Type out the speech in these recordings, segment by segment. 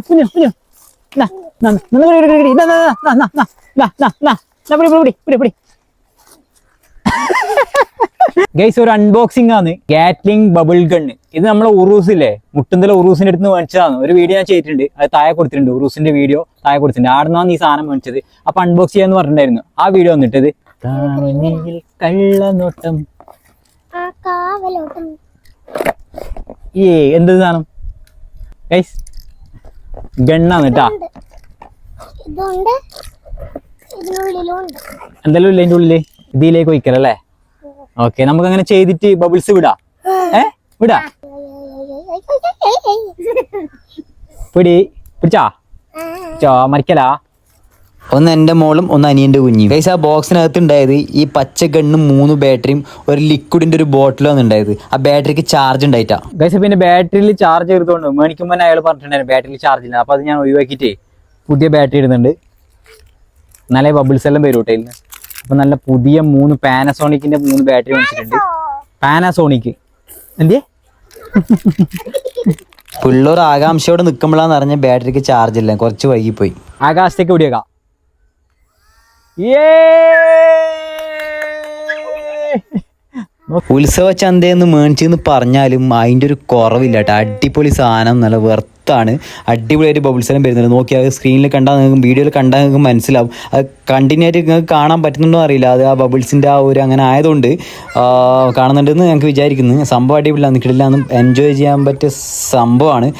കുഞ്ഞു കുഞ്ഞു കുഞ്ഞു ഗൈസ് ഒരു അൺബോക്സിംഗ് ആണ് ഗാറ്റ്ലിംഗ് ബബിൾ ഗണ്ണ് ഇത് നമ്മളെ ഉറൂസില്ലേ മുട്ടുന്തല ഉറൂസിന്റെ അടുത്ത് മേടിച്ചതാണ് ഒരു വീഡിയോ ഞാൻ ചെയ്തിട്ടുണ്ട് അത് താഴെ കൊടുത്തിട്ടുണ്ട് ഉറൂസിന്റെ വീഡിയോ താഴെ കൊടുത്തിട്ടുണ്ട് ആടുന്നാണ് ഈ സാധനം മേടിച്ചത് അപ്പൊ അൺബോക്സ് ചെയ്യാന്ന് പറഞ്ഞിട്ടുണ്ടായിരുന്നു ആ വീഡിയോ വന്നിട്ടത് കള്ളനോട്ടം ഏ എന്ത് സാധനം ഗണ്ണാണ് കേട്ടാ എന്തെല്ലാം ഇല്ല അതിന്റെ ഉള്ളിൽ ഇതിലേക്ക് ഒഴിക്കലല്ലേ ഓക്കെ നമുക്ക് അങ്ങനെ ചെയ്തിട്ട് ബബിൾസ് വിടാ. ഏ? വിടാ? പിടി. പിടിച്ചാ? ചോ മരിക്കലാ? ഒന്ന് എന്റെ മോളും ഒന്ന് അനിയന്റെ കുഞ്ഞും ഗൈസ് ആ ബോക്സിനകത്ത് ഉണ്ടായത് ഈ പച്ച ഗണ്ണും മൂന്ന് ബാറ്ററിയും ഒരു ലിക്വിഡിന്റെ ഒരു ബോട്ടിലാണ് ഉണ്ടായത്. ആ ബാറ്ററിക്ക് ചാർജ് ഉണ്ടായിട്ടാ. ഗൈസ് പിന്നെ ബാറ്ററിയിൽ ചാർജ് ചെയ്തുകൊണ്ട് മേടിക്കുമ്പോൾ അയാൾ പറഞ്ഞിട്ടുണ്ടായിരുന്നു ബാറ്ററിയിൽ ചാർജ് ഇല്ല. അപ്പോൾ അത് ഞാൻ ഒഴിവാക്കിയിട്ടേ പുതിയ ബാറ്ററി ഇടുന്നുണ്ട്. നല്ല ബബിൾസ് എല്ലാം വരും കേട്ടോ അപ്പോൾ നല്ല പുതിയ മൂന്ന് പാനസോണിക്കിന്റെ മൂന്ന് ബാറ്ററി വാങ്ങിച്ചിട്ടുണ്ട്. പാനസോണിക്ക് എന്തേ പിള്ളേർ ആകാംക്ഷയോടെ നിൽക്കുമ്പോഴാന്ന് അറിഞ്ഞ ബാറ്ററിക്ക് ചാർജ് ഇല്ല. കുറച്ച് വൈകിപ്പോയി. ആകാശത്തേക്ക് വിടിയേക്കാം ഉത്സവ ചന്തയെന്ന് മേടിച്ചെന്ന് പറഞ്ഞാലും അതിന്റെ ഒരു കുറവില്ല കേട്ടോ. അടിപൊളി സാധനം നല്ല വെർത്താണ്. അടിപൊളിയായിട്ട് ബബിൾസ് എല്ലാം വരുന്നുണ്ട്. നോക്കിയാൽ സ്ക്രീനിൽ കണ്ടാൽ നിങ്ങൾക്ക് വീഡിയോയിൽ കണ്ടാൽ നിങ്ങൾക്ക് മനസ്സിലാവും. അത് കണ്ടിന്യൂ ആയിട്ട് നിങ്ങൾക്ക് കാണാൻ പറ്റുന്നുണ്ടോ അറിയില്ല. അത് ആ ബബിൾസിന്റെ ആ ഒരു അങ്ങനെ ആയതുകൊണ്ട് കാണുന്നുണ്ടെന്ന് ഞങ്ങൾക്ക് വിചാരിക്കുന്നു. സംഭവം അടിപൊളിയാണ് നിൽക്കില്ല എൻജോയ് ചെയ്യാൻ പറ്റിയ സംഭവമാണ്.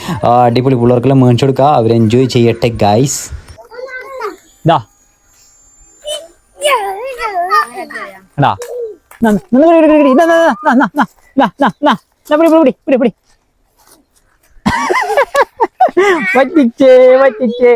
അടിപൊളി പിള്ളേർക്കെല്ലാം മേടിച്ചു കൊടുക്കുക അവർ എൻജോയ് ചെയ്യട്ടെ ഗൈസ് ഇതാ പിടി. പറ്റിച്ചേ പറ്റിച്ചേ